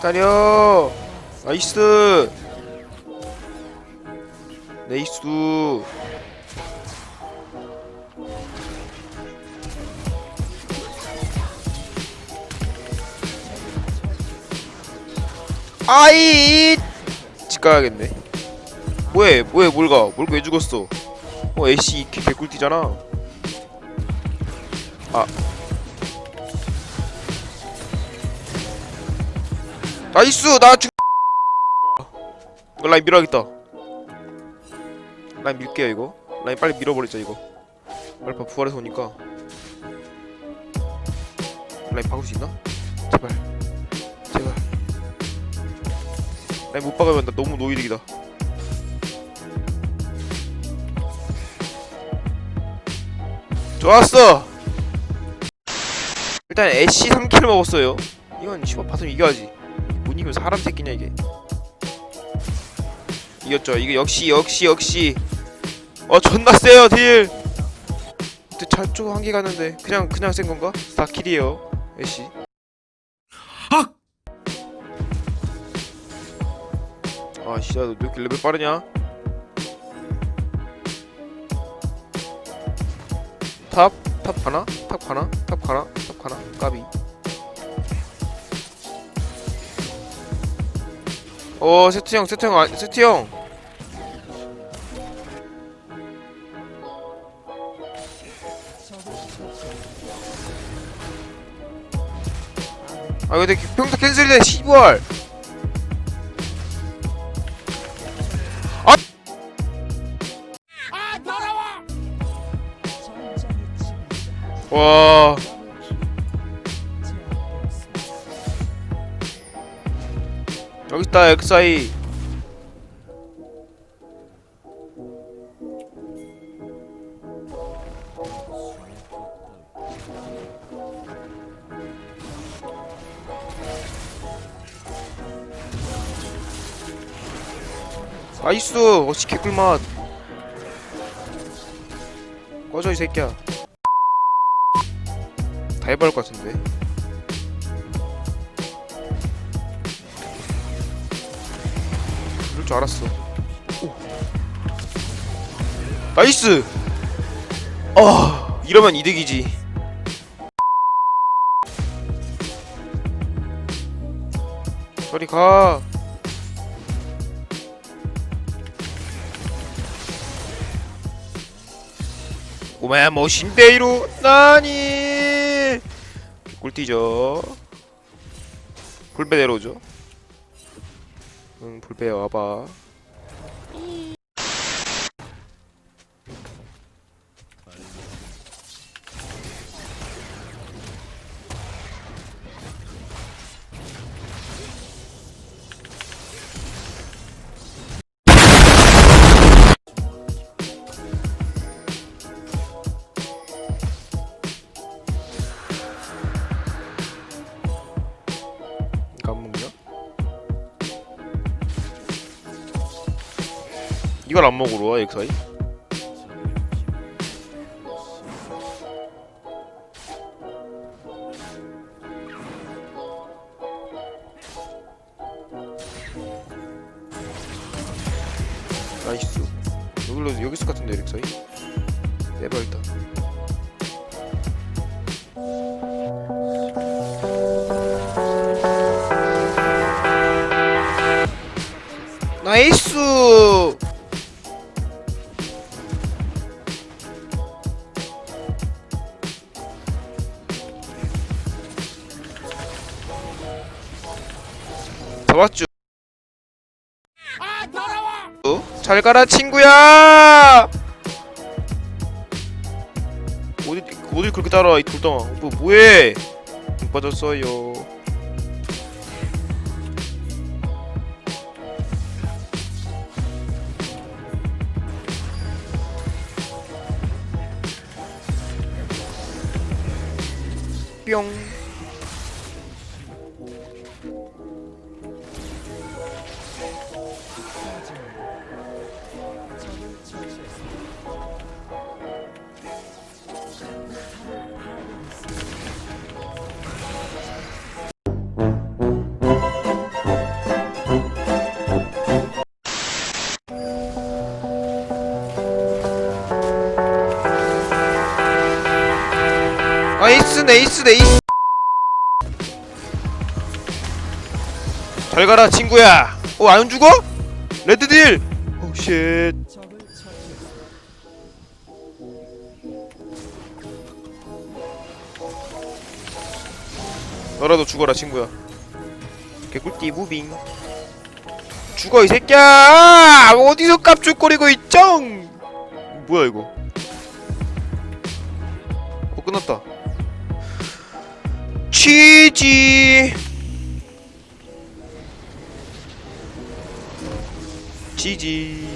기다려. 나이스. 네이스. 아이 집 가야겠네. 뭐해 뭐해 뭘가? 뭘가 왜 죽었어? 어 애쉬 이키 개꿀띠잖아. 아 나이스 나 죽... 이거 라인 밀어야겠다. 라인 밀게요 이거. 라인 빨리 밀어버리자 이거. 알파 부활해서 오니까. 라인 박을 수 있나? 제발. 제발. 라인 못 박으면 나 너무 노이득이다. 좋았어! 일단 애쉬 3킬 먹었어요. 이건 씨발 바텀 이겨야지. 못 이기면 사람 새끼냐 이게 이겼죠 이게 역시 역시 역시 어 존나 세요 딜 근데 잘쪽 한개 갔는데 그냥 그냥 센 건가? 4킬이에요 애쉬 아 씨야 너왜 이렇게 레벨 빠르냐 탑? 탑 가나? 탑 가나? 탑 가나? 탑 가나? 까비 어 세트 형 세트 형 아, 세트 형. 아 근데 평타 캔슬이네 시벌 아! 와! 여기 있다 엑사이. 나이스 어찌 개꿀맛. 꺼져 이 새끼야. 다할것 같은데 줄 알았어. 오. 나이스! 아 이러면 이득이지. 저리 가. 오메 멋인데이로 나니. 꿀띠죠. 불배 내려오죠 응 불배 와봐 이걸 안 먹으러 와 엑사이? 나이스 여기로 여기 있을 것 같은데 엑사이? 내봐 일단 나이스 잡았죠. 어? 잘 가라 친구야! 어디 어디 그렇게 따라와 이 돌덩아? 뭐 뭐해? 못 빠졌어요. 뿅 네이스 네이스 네이스 잘 가라 친구야. 어안 죽어? 레드딜. 오쉣 너라도 죽어라 친구야. 개꿀띠 무빙. 죽어 이 새끼야! 어디서 깝죽거리고 있쩡 뭐야 이거? 어 끝났다 취지. 지지.